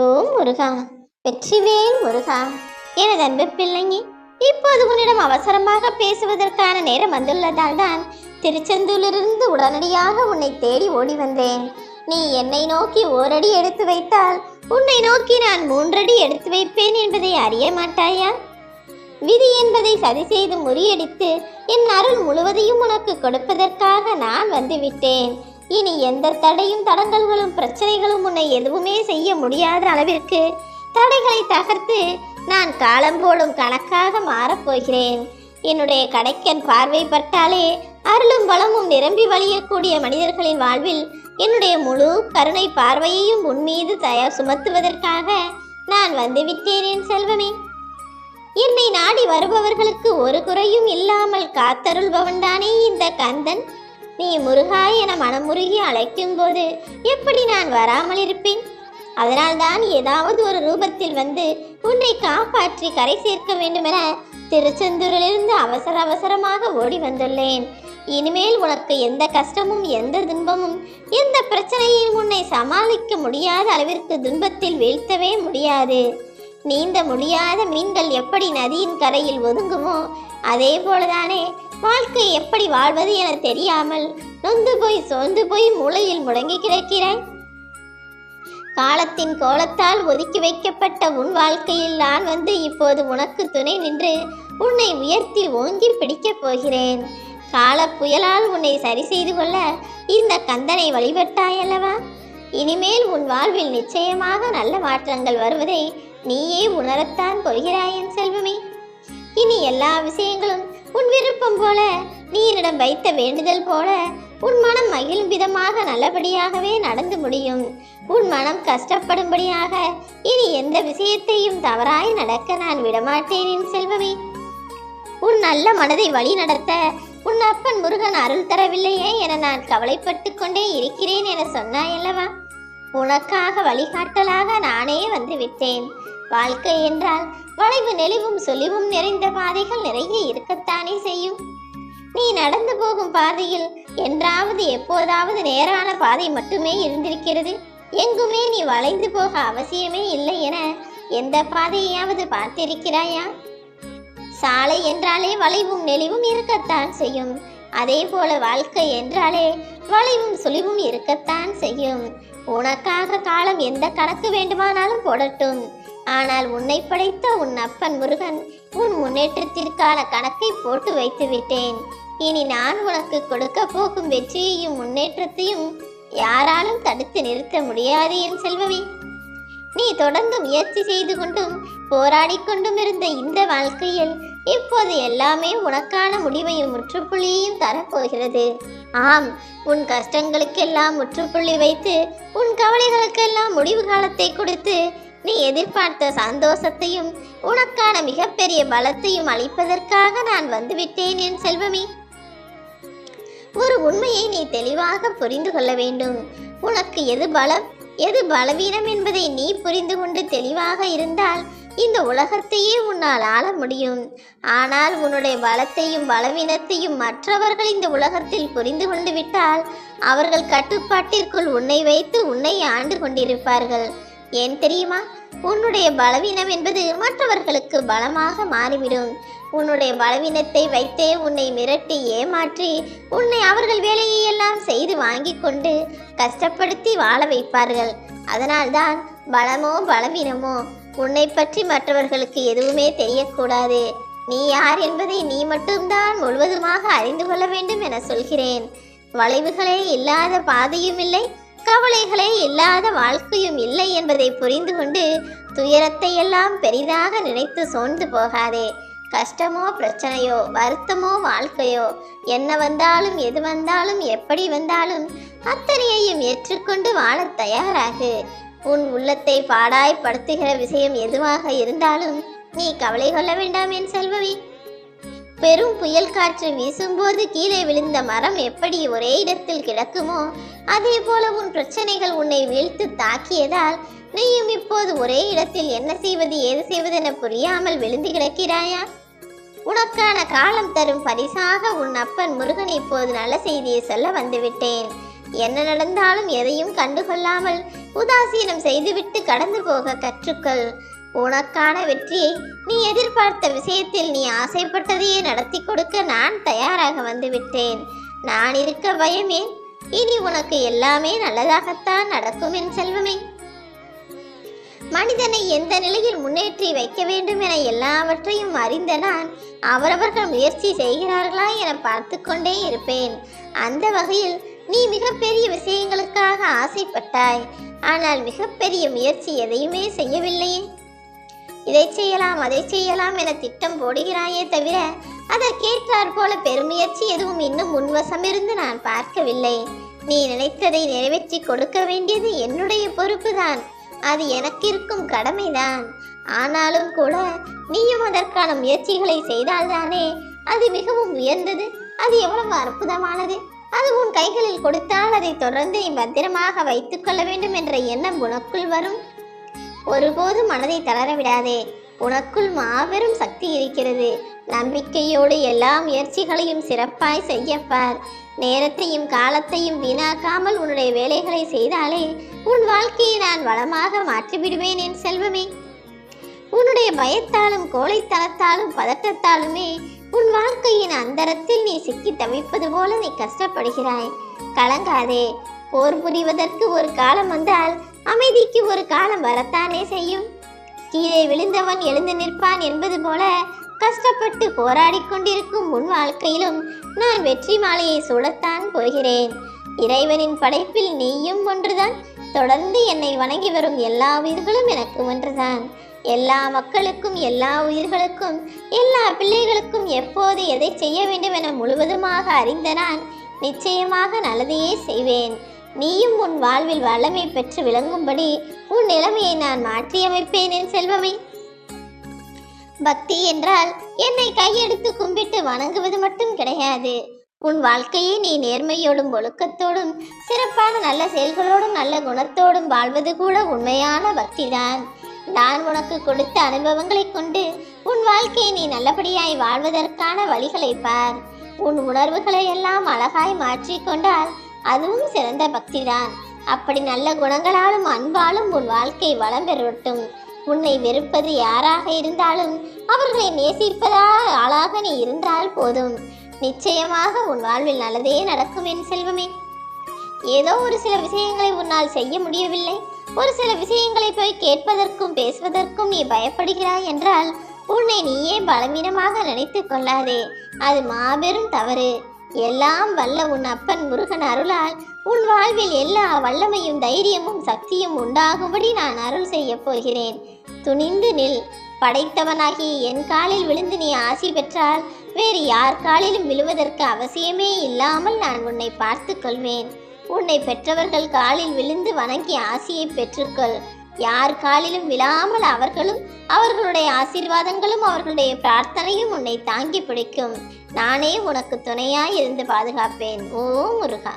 ஓ முருகா. வெற்றிவேல் முருகா. எனது அன்பு பிள்ளைங்க இப்போது உன்னிடம் அவசரமாக பேசுவதற்கான நேரம் வந்துள்ளதால் தான் திருச்செந்தூரிலிருந்து உடனடியாக உன்னை தேடி ஓடி வந்தேன். நீ என்னை நோக்கி ஓரடி எடுத்து வைத்தால் உன்னை நோக்கி நான் மூன்றடி எடுத்து வைப்பேன் என்பதை அறிய மாட்டாயா? விதி என்பதை சதி செய்து முறியடித்து என் அருள் முழுவதையும் உனக்கு கொடுப்பதற்காக நான் வந்துவிட்டேன் இனி எந்த தடையும் தடங்கல்களும் பிரச்சனைகளும் உன்னை எதுவுமே செய்ய முடியாத அளவிற்கு தடைகளை தகர்த்து நான் காலம் போடும் கணக்காக மாறப்போகிறேன் என்னுடைய கடைக்கன் பார்வை பட்டாலே அருளும் வளமும் நிரம்பி வழியக்கூடிய மனிதர்களின் வாழ்வில் என்னுடைய முழு கருணை பார்வையையும் உன்மீது தயார் சுமத்துவதற்காக நான் வந்துவிட்டேன் என் செல்வமே. என்னை நாடி வருபவர்களுக்கு ஒரு குறையும் இல்லாமல் காத்தருள்பவன்தானே இந்த கந்தன். நீ முருகா என மனமுருகி அழைக்கும் போது எப்படி நான் வராமல் இருப்பேன்? அதனால்தான் ஏதாவது ஒரு ரூபத்தில் வந்து உன்னை காப்பாற்றி கரை சேர்க்க வேண்டுமென திருச்செந்தூரிலிருந்து அவசர அவசரமாக ஓடி வந்துள்ளேன். இனிமேல் உனக்கு எந்த கஷ்டமும் எந்த துன்பமும் எந்த பிரச்சனையும் உன்னை சமாளிக்க முடியாத அளவிற்கு துன்பத்தில் வீழ்த்தவே முடியாது. நீந்த முடியாத மீன்கள் எப்படி நதியின் கரையில் ஒதுங்குமோ அதே போலதானே வாழ்க்கை எப்படி வாழ்வது என தெரியாமல் நொந்து போய் சோர்ந்து போய் மூளையில் முடங்கி கிடக்கிறாய். காலத்தின் கோலத்தால் ஒதுக்கி வைக்கப்பட்ட உன் வாழ்க்கையில் நான் வந்து இப்போது உனக்கு துணை நின்று உன்னை உயர்த்தி ஓங்கி பிடிக்கப் போகிறேன். கால புயலால் உன்னை சரி செய்து கொள்ள இந்த கந்தனை வழிபட்டாயல்லவா? இனிமேல் உன் வாழ்வில் நிச்சயமாக நல்ல மாற்றங்கள் வருவதை நீயே உணரத்தான் போகிறாய் என் செல்வமே. இனி எல்லா விஷயங்களும் விருப்பம் போல நீரிடம் வைத்த வேண்டுதல் போல உன் மனம் மகிழும் விதமாக நல்லபடியாகவே நடந்து முடியும். உன் மனம் கஷ்டப்படும்படியாக இனி எந்த விஷயத்தையும் தவறாய் நடக்க நான் விடமாட்டேன் என் செல்வமே. உன் நல்ல மனதை வழி நடத்த உன் அப்பன் முருகன் அருள் தரவில்லையே என நான் கவலைப்பட்டு கொண்டே இருக்கிறேன் என சொன்னாயல்லவா? உனக்காக வழிகாட்டலாக நானே வந்து விட்டேன் வாழ்க்கை என்றால் வளைவு நெளிவும் சொலிவும் நிறைந்த பாதைகள் நிறைய இருக்கத்தானே செய்யும். நீ நடந்து போகும் பாதையில் என்றாவது எப்போதாவது நேரான பாதை மட்டுமே இருந்திருக்கிறது. எங்குமே நீ வளைந்து போக அவசியமே இல்லை என எந்த பாதையாவது பார்த்திருக்கிறாயா? சாலை என்றாலே வளைவும் நெளிவும் இருக்கத்தான் செய்யும். அதே போல வாழ்க்கை என்றாலே வளைவும் சுழிவும் இருக்கத்தான் செய்யும். உனக்காக காலம் எந்த கணக்கு வேண்டுமானாலும் போடட்டும். ஆனால் உன்னை படைத்த உன் அப்பன் முருகன் உன் முன்னேற்றத்திற்கான கணக்கை போட்டு வைத்து விட்டேன். இனி நான் உனக்கு கொடுக்க போகும் வெற்றியையும் முன்னேற்றத்தையும் யாராலும் தடுத்து நிறுத்த முடியாது என் செல்வவி நீ தொடர்ந்து முயற்சி செய்து கொண்டும் போராடி கொண்டும் இருந்த இந்த வாழ்க்கையில் இப்போது எல்லாமே உனக்கான முடிவையும் முற்றுப்புள்ளியையும் தரப்போகிறது. ஆம் உன் கஷ்டங்களுக்கெல்லாம் முற்றுப்புள்ளி வைத்து உன் கவலைகளுக்கெல்லாம் முடிவு காலத்தை கொடுத்து நீ எதிர்பார்த்த சந்தோஷத்தையும் உனக்கான மிகப்பெரிய பலத்தையும் அளிப்பதற்காக நான் வந்துவிட்டேன் என் செல்வமே. ஒரு உண்மையை நீ தெளிவாக புரிந்து கொள்ள வேண்டும். உனக்கு எது பலம் எது பலவீனம் என்பதை நீ புரிந்து கொண்டு தெளிவாக இருந்தால் இந்த உலகத்தையே உன்னால் ஆள முடியும். ஆனால் உன்னுடைய பலத்தையும் பலவீனத்தையும் மற்றவர்கள் இந்த உலகத்தில் புரிந்து கொண்டு விட்டால் அவர்கள் கட்டுப்பாட்டிற்குள் உன்னை வைத்து உன்னை ஆண்டு கொண்டிருப்பார்கள். ஏன் தெரியுமா? உன்னுடைய பலவீனம் என்பது மற்றவர்களுக்கு பலமாக மாறிவிடும். உன்னுடைய பலவீனத்தை வைத்தே உன்னை மிரட்டி ஏமாற்றி உன்னை அவர்கள் வேலையை எல்லாம் செய்து வாங்கி கொண்டு கஷ்டப்படுத்தி வாழ வைப்பார்கள். அதனால்தான் பலமோ பலவீனமோ உன்னை பற்றி மற்றவர்களுக்கு எதுவுமே தெரியக்கூடாது. நீ யார் என்பதை நீ மட்டும்தான் முழுவதுமாக அறிந்து கொள்ள வேண்டும் என சொல்கிறேன். வளைவுகளே இல்லாத பாதையும் இல்லை கவலைகளை இல்லாத வாழ்க்கையும் இல்லை என்பதை புரிந்து கொண்டு துயரத்தை எல்லாம் பெரிதாக நினைத்து சோர்ந்து போகாதே. கஷ்டமோ பிரச்சனையோ வருத்தமோ வாழ்க்கையோ என்ன வந்தாலும் எது வந்தாலும் எப்படி வந்தாலும் அத்தனையையும் ஏற்றுக்கொண்டு வாழத் தயாராகு. உன் உள்ளத்தை பாடாய்ப்படுத்துகிற விஷயம் எதுவாக இருந்தாலும் நீ கவலை கொள்ள வேண்டாம் என் செல்வமே. பெரும் புயல் காற்று வீசும்போது கீழே விழுந்த மரம் எப்படி ஒரே இடத்தில் கிடக்குமோ அதே போல உன் பிரச்சனைகள் உன்னை வீழ்த்து தாக்கியதால் நீயும் இப்போது ஒரே இடத்தில் என்ன செய்வது ஏது செய்வதென புரியாமல் விழுந்து கிடக்கிறாயா? உனக்கான காலம் தரும் பரிசாக உன் அப்பன் முருகன் இப்போது நல்ல செய்தியை சொல்ல வந்துவிட்டேன். என்ன நடந்தாலும் எதையும் கண்டுகொள்ளாமல் உதாசீனம் செய்துவிட்டு கடந்து போக கற்றுக்கொள். உனக்கான வெற்றியை நீ எதிர்பார்த்த விஷயத்தில் நீ ஆசைப்பட்டதையே நடத்தி கொடுக்க நான் தயாராக வந்துவிட்டேன் நான் இருக்க பயமே இனி உனக்கு எல்லாமே நல்லதாகத்தான் நடக்கும் என் செல்வமே. மனிதனை எந்த நிலையில் முன்னேற்றி வைக்க வேண்டும் என எல்லாவற்றையும் அறிந்த நான் அவரவர்கள் முயற்சி செய்கிறார்களா என பார்த்து கொண்டே இருப்பேன். அந்த வகையில் நீ மிகப்பெரிய விஷயங்களுக்காக ஆசைப்பட்டாய். ஆனால் மிகப்பெரிய முயற்சி எதையுமே செய்யவில்லையே. இதை செய்யலாம் அதை செய்யலாம் என திட்டம் போடுகிறாயே தவிர அதற்கேற்றாற் போல பெருமுயற்சி எதுவும் இன்னும் முன்வசமிருந்து நான் பார்க்கவில்லை. நீ நினைத்ததை நிறைவேற்றி கொடுக்க வேண்டியது என்னுடைய பொறுப்புதான். அது எனக்கு இருக்கும் கடமைதான். ஆனாலும் கூட நீயும் அதற்கான முயற்சிகளை செய்தால்தானே அது மிகவும் உயர்ந்தது அது எவ்வளவு அற்புதமானது. அது உன் கைகளில் கொடுத்தால் அதை தொடர்ந்து நீ பத்திரமாக வைத்துக்கொள்ள வேண்டும் என்ற எண்ணம் உனக்குள் வரும். ஒருபோதும் மனதை தளர விடாதே. உனக்குள் மாபெரும் சக்தி இருக்கிறது. நம்பிக்கையோடு எல்லா முயற்சிகளையும் சிறப்பாய் செய்யப்பார் நேரத்தையும் காலத்தையும் வீணாக்காமல் உன்னுடைய வேலைகளை செய்தாலே உன் வாழ்க்கையை நான் வளமாக மாற்றிவிடுவேன் என் செல்வமே. உன்னுடைய பயத்தாலும் கோழைத்தனத்தாலும் பதட்டத்தாலுமே உன் வாழ்க்கையின் அந்தரத்தில் நீ சிக்கி தவிப்பது போல நீ கஷ்டப்படுகிறாய். கலங்காதே. போர் புரிவதற்கு ஒரு காலம் வந்தால் அமைதிக்கு ஒரு காலம் வரத்தானே செய்யும்? கீழே விழுந்தவன் எழுந்து நிற்பான் என்பது போல கஷ்டப்பட்டு போராடி கொண்டிருக்கும் முன் வாழ்க்கையிலும் நான் வெற்றி மாலையை சூடத்தான் போகிறேன். இறைவனின் படைப்பில் நீயும் ஒன்றுதான். தொடர்ந்து என்னை வணங்கி வரும் எல்லா உயிர்களும் எனக்கு ஒன்றுதான். எல்லா மக்களுக்கும் எல்லா உயிர்களுக்கும் எல்லா பிள்ளைகளுக்கும் எப்போது எதை செய்ய வேண்டும் என முழுவதுமாக அறிந்த நான் நிச்சயமாக நல்லதையே செய்வேன். நீயும் உன் வாழ்வில் வல்லமை பெற்று விளங்கும்படி உன் நிலைமையை நான் மாற்றியமைப்பேன் என் செல்வமே. பக்தி என்றால் என்னை கையெடுத்து கும்பிட்டு வணங்குவது மட்டும் கிடையாது. உன் வாழ்க்கையை நீ நேர்மையோடும் ஒழுக்கத்தோடும் சிறப்பான நல்ல செயல்களோடும் நல்ல குணத்தோடும் வாழ்வது கூட உண்மையான பக்திதான். நான் உனக்கு கொடுத்த அனுபவங்களைக் கொண்டு உன் வாழ்க்கையை நீ நல்லபடியாய் வாழ்வதற்கான வழிகளை பார். உன் உணர்வுகளை எல்லாம் அழகாய் மாற்றிக்கொண்டால் அதுவும் சிறந்த பக்திதான். அப்படி நல்ல குணங்களாலும் அன்பாலும் உன் வாழ்க்கை வளம் பெறட்டும். உன்னை வெறுப்பது யாராக இருந்தாலும் அவர்களை நேசிப்பதா ஆளாக நீ இருந்தால் போதும். நிச்சயமாக உன் வாழ்வில் நல்லதே நடக்கும் என் செல்வமே. ஏதோ ஒரு சில விஷயங்களை உன்னால் செய்ய முடியவில்லை. ஒரு சில விஷயங்களை போய் கேட்பதற்கும் பேசுவதற்கும் நீ பயப்படுகிறாய் என்றால் உன்னை நீயே பலவீனமாக நினைத்து கொள்ளாதே. அது மாபெரும் தவறு. எல்லாம் வல்ல உன் அப்பன் முருகன் அருளால். உன் வாழ்வில் எல்லா வல்லமையும் தைரியமும் சக்தியும் உண்டாகும்படி நான் அருள் செய்யப் போகிறேன். துணிந்து நில். படைத்தவனாகி என் காலில் விழுந்து நீ ஆசி பெற்றால் வேறு யார் காலிலும் விழுவதற்கு அவசியமே இல்லாமல் நான் உன்னை பார்த்து கொள்வேன். உன்னை பெற்றவர்கள் காலில் விழுந்து வணங்கி ஆசியை பெற்றுக்கொள். யார் காலிலும் விழாமல் அவர்களும் அவர்களுடைய ஆசீர்வாதங்களும் அவர்களுடைய பிரார்த்தனையும் உன்னை தாங்கி பிடிக்கும். நானே உனக்கு துணையாய் இருந்து பாதுகாப்பேன். ஓ முருகா.